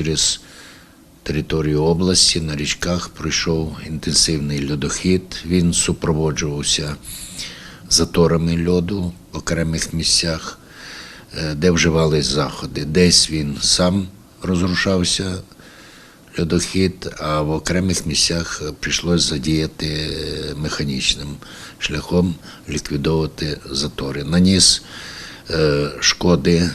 через територію області на річках пройшов інтенсивний льодохід. Він супроводжувався заторами льоду в окремих місцях, е, де вживались заходи. Десь він сам розрушався, льодохід, а в окремих місцях прийшлось задіяти е, механічним шляхом ліквідовувати затори. Наніс е, шкоди,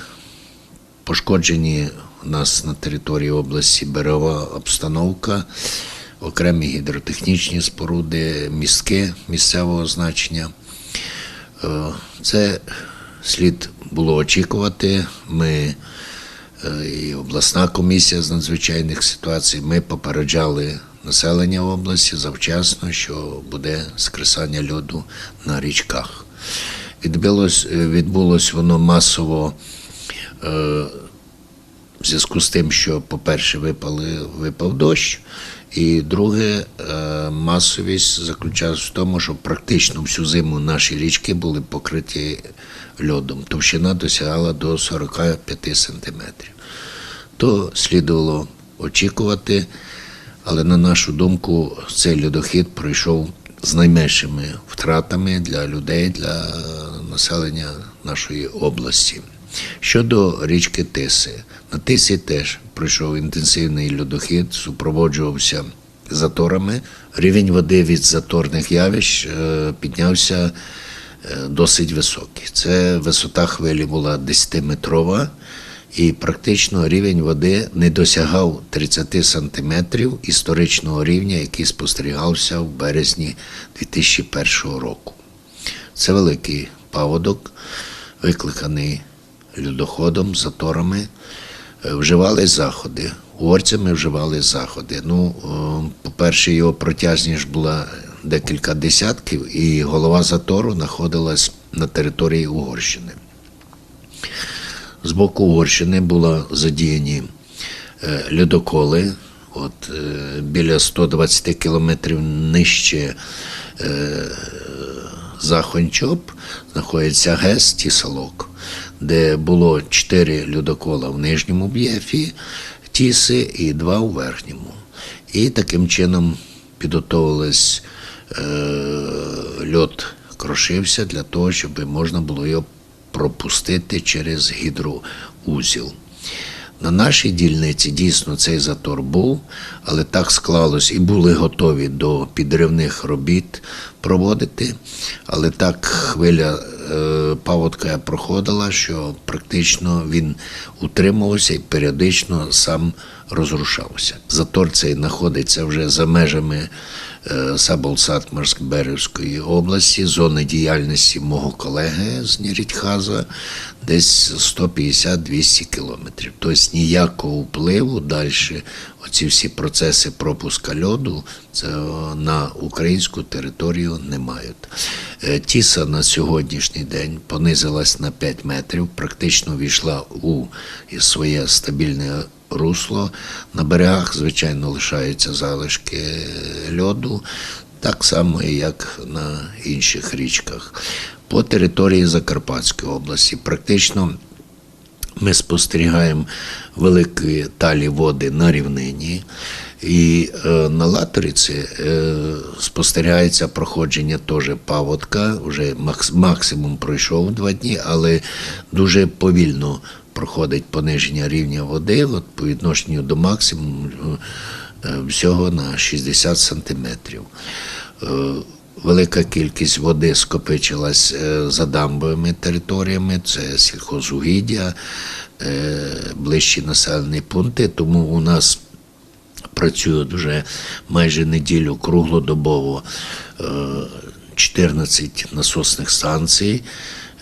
пошкоджені у нас на території області берегова обстановка, окремі гідротехнічні споруди, містки місцевого значення. Е, Це слід було очікувати. Ми е, і обласна комісія з надзвичайних ситуацій. Ми попереджали населення області завчасно, що буде скресання льоду на річках. Відбулось, е, відбулось воно масово зв'язку з тим, що, по-перше, випали, випав дощ, і друге, е, масовість заключалась в тому, що практично всю зиму наші річки були покриті льодом. Товщина досягала до 45 сантиметрів. То слідувало очікувати, але на нашу думку, цей льодохід пройшов з найменшими втратами для людей, для населення нашої області. Щодо річки Тиси, на Тисі теж пройшов інтенсивний льодохід, супроводжувався заторами. Рівень води від заторних явищ е, піднявся е, досить високий. Це висота хвилі була 10-метрова, і практично рівень води не досягав 30 сантиметрів історичного рівня, який спостерігався в березні 2001 року. Це великий паводок, викликаний льодоходом, заторами. Е, Вживали заходи. Угорцями вживали заходи. Ну, по-перше, його протяжність була декілька десятків, і голова затору знаходилась на території Угорщини. З боку Угорщини були задіяні е, льодоколи. От е, біля 120 кілометрів нижче е, Захончоп знаходиться ГЕС Тісалок, де було чотири льодокола в нижньому б'єфі Тіси і два у верхньому. І таким чином підготовились е, льод крошився для того, щоб можна було його пропустити через гідроузіл. На нашій дільниці дійсно цей затор був, але так склалось і були готові до підривних робіт проводити. Але так хвиля е, паводка проходила, що практично він утримувався і періодично сам розрушався. Затор цей знаходиться вже за межами е, Саболсат-Берівської області, зони діяльності мого колеги з Нірідхаза, десь 150-200 кілометрів. Тобто ніякого впливу далі оці всі процеси пропуска льоду це на українську територію не мають. Е, Тіса на сьогоднішній день понизилась на 5 метрів, практично війшла у своє стабільне русло. На берегах, звичайно, лишаються залишки льоду, так само, як на інших річках. По території Закарпатської області практично ми спостерігаємо великі талі води на рівнині. І е, на Латориці е, спостерігається проходження теж паводка. Вже макс- максимум пройшов два дні, але дуже повільно проходить пониження рівня води от, по відношенню до максимуму е, всього на 60 сантиметрів. Е, Велика кількість води скопичилась е, за дамбовими територіями, це сільхозугіддя, е, ближчі населені пункти, тому у нас працюють вже майже неділю круглодобово е, 14 насосних станцій.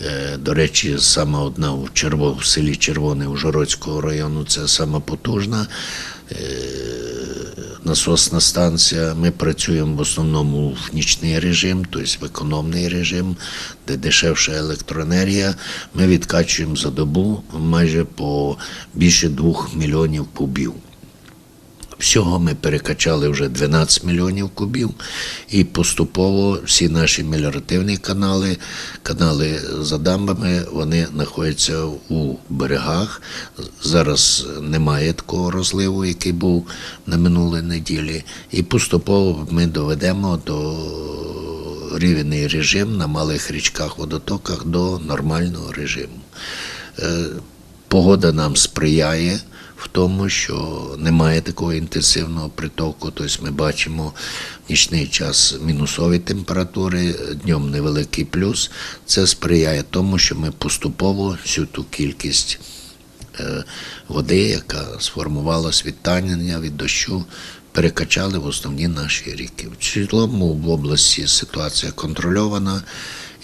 Е, До речі, саме одна в, Черво, в селі Червоне Ужгородського району це сама потужна е, насосна станція. Ми працюємо в основному в нічний режим, тобто в економний режим, де дешевша електроенергія. Ми відкачуємо за добу майже по більше двох мільйонів кубів. Всього ми перекачали вже 12 мільйонів кубів, і поступово всі наші меліоративні канали, канали за дамбами, вони знаходяться у берегах. Зараз немає такого розливу, який був на минулій неділі. І поступово ми доведемо до рівний режим на малих річках, водотоках до нормального режиму. Е, Погода нам сприяє в тому, що немає такого інтенсивного притоку. Тобто ми бачимо в нічний час мінусові температури, днем невеликий плюс. Це сприяє тому, що ми поступово всю ту кількість е, води, яка сформувалась від танення, від дощу, перекачали в основні наші ріки. В цілому в області ситуація контрольована.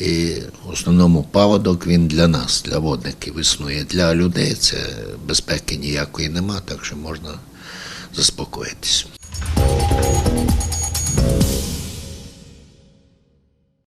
І в основному паводок він для нас, для водників існує. Для людей це безпеки ніякої нема, так що можна заспокоїтись.